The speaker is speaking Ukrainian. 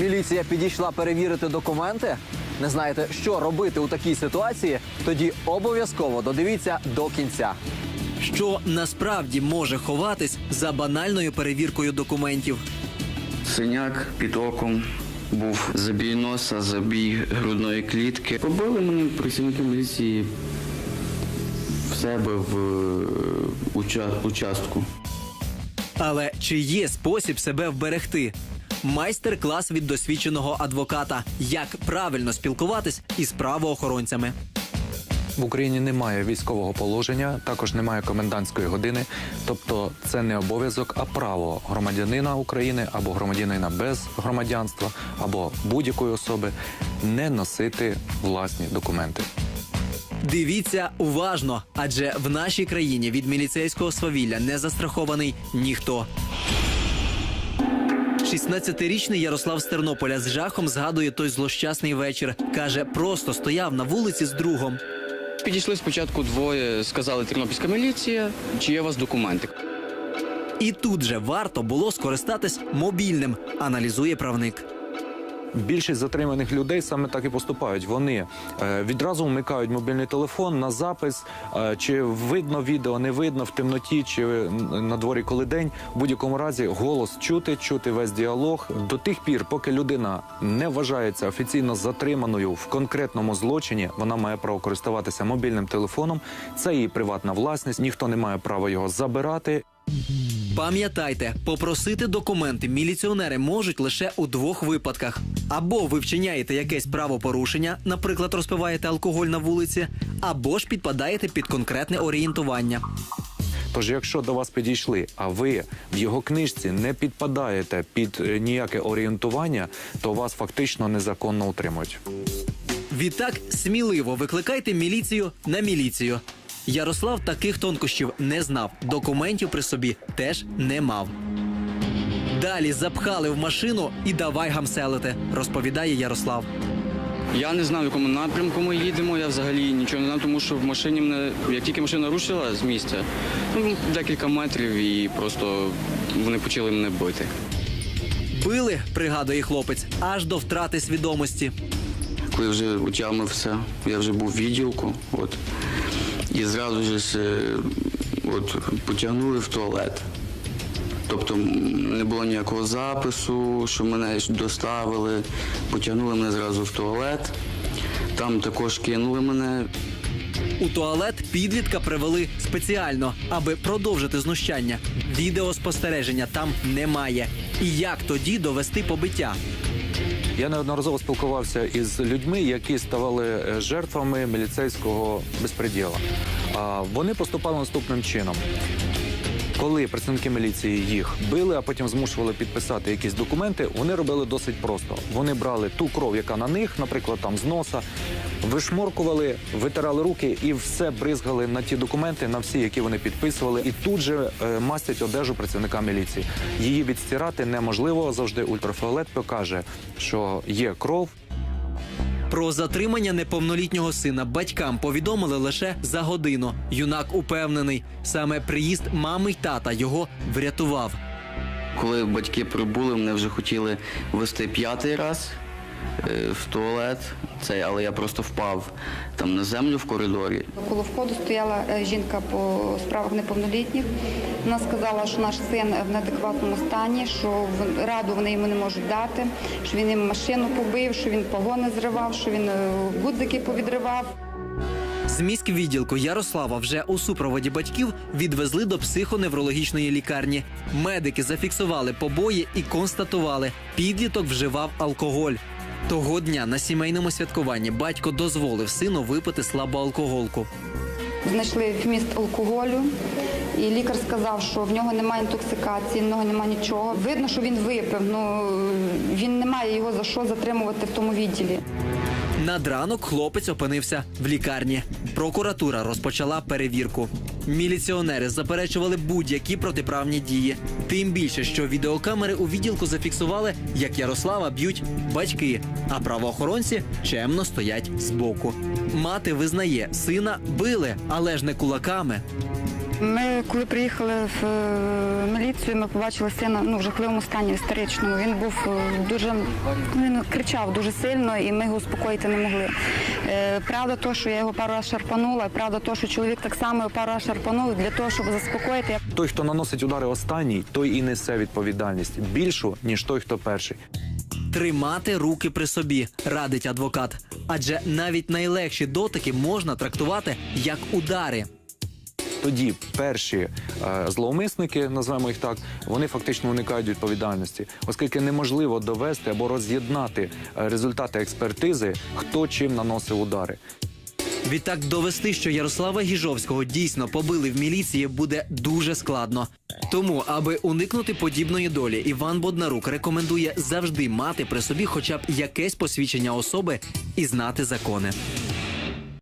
Міліція підійшла перевірити документи. Не знаєте, що робити у такій ситуації? Тоді обов'язково додивіться до кінця. Що насправді може ховатись за банальною перевіркою документів? Синяк під оком був забій носа, забій грудної клітки. Побили мене працівники міліції в себе в е, уча- участку. Але чи є спосіб себе вберегти? Майстер-клас від досвідченого адвоката. Як правильно спілкуватись із правоохоронцями. В Україні немає військового положення, також немає комендантської години. Тобто це не обов'язок, а право громадянина України або громадянина без громадянства, або будь-якої особи не носити власні документи. Дивіться уважно, адже в нашій країні від міліцейського свавілля не застрахований ніхто. 16-річний Ярослав з Тернополя з жахом згадує той злощасний вечір. Каже, просто стояв на вулиці з другом. Підійшли спочатку двоє, сказали тернопільська міліція, чи є у вас документи. І тут же варто було скористатись мобільним, аналізує правник. Більшість затриманих людей саме так і поступають. Вони е, відразу вмикають мобільний телефон на запис, е, чи видно відео, не видно в темноті, чи на дворі коли день. В будь-якому разі голос чути, чути весь діалог до тих пір, поки людина не вважається офіційно затриманою в конкретному злочині, вона має право користуватися мобільним телефоном. Це її приватна власність, ніхто не має права його забирати. Пам'ятайте, попросити документи міліціонери можуть лише у двох випадках: або ви вчиняєте якесь правопорушення, наприклад, розпиваєте алкоголь на вулиці, або ж підпадаєте під конкретне орієнтування. Тож, якщо до вас підійшли, а ви в його книжці не підпадаєте під е, ніяке орієнтування, то вас фактично незаконно утримують. Відтак сміливо викликайте міліцію на міліцію. Ярослав таких тонкощів не знав, документів при собі теж не мав. Далі запхали в машину і давай гамселити, розповідає Ярослав. Я не знав, в якому напрямку ми їдемо. Я взагалі нічого не знав, тому що в машині мене, як тільки машина рушила з місця, ну, декілька метрів і просто вони почали мене бити. Били, пригадує хлопець, аж до втрати свідомості. Коли вже утямився, я вже був в відділку, от, і зразу ж е, от, потягнули в туалет. Тобто не було ніякого запису, що мене доставили, потягнули мене зразу в туалет. Там також кинули мене. У туалет підлітка привели спеціально, аби продовжити знущання. Відеоспостереження там немає. І як тоді довести побиття? Я неодноразово спілкувався із людьми, які ставали е, жертвами міліцейського безпреділа. Вони поступали наступним чином. Коли працівники міліції їх били, а потім змушували підписати якісь документи, вони робили досить просто. Вони брали ту кров, яка на них, наприклад, там з носа, вишморкували, витирали руки і все бризгали на ті документи, на всі, які вони підписували, і тут же е, мастять одежу працівника міліції. Її відстирати неможливо. Завжди ультрафіолет покаже, що є кров, Про затримання неповнолітнього сина батькам повідомили лише за годину. Юнак упевнений, саме приїзд мами й тата його врятував. Коли батьки прибули, мене вже хотіли вести п'ятий раз в туалет, цей, але я просто впав там на землю в коридорі. Коло входу стояла е, жінка по справах неповнолітніх. Вона сказала, що наш син в неадекватному стані, що раду вони йому не можуть дати, що він їм машину побив, що він погони зривав, що він е, гудзики повідривав. З міськ відділку Ярослава вже у супроводі батьків відвезли до психоневрологічної лікарні. Медики зафіксували побої і констатували, підліток вживав алкоголь. Того дня на сімейному святкуванні батько дозволив сину випити слабоалкоголку. Знайшли вміст алкоголю, і лікар сказав, що в нього немає інтоксикації, в нього немає нічого. Видно, що він випив. Ну він не має його за що затримувати в тому відділі. Над ранок хлопець опинився в лікарні. Прокуратура розпочала перевірку. Міліціонери заперечували будь-які протиправні дії. Тим більше, що відеокамери у відділку зафіксували, як Ярослава б'ють батьки, а правоохоронці чемно стоять збоку. Мати визнає, сина били, але ж не кулаками. Ми, коли приїхали в е, міліцію, ми побачили сина ну, в жахливому стані істеричному. Він був е, дуже він кричав дуже сильно, і ми його успокоїти не могли. Е, Правда, то, що я його пару раз шарпанула, правда, то, що чоловік так само його пару раз шарпанув для того, щоб заспокоїти. Той, хто наносить удари останній, той і несе відповідальність більшу, ніж той, хто перший. Тримати руки при собі, радить адвокат. Адже навіть найлегші дотики можна трактувати як удари. Тоді перші е, зловмисники, називаємо їх так, вони фактично уникають відповідальності, оскільки неможливо довести або роз'єднати е, результати експертизи, хто чим наносив удари. Відтак довести, що Ярослава Гіжовського дійсно побили в міліції, буде дуже складно. Тому, аби уникнути подібної долі, Іван Боднарук рекомендує завжди мати при собі хоча б якесь посвідчення особи і знати закони.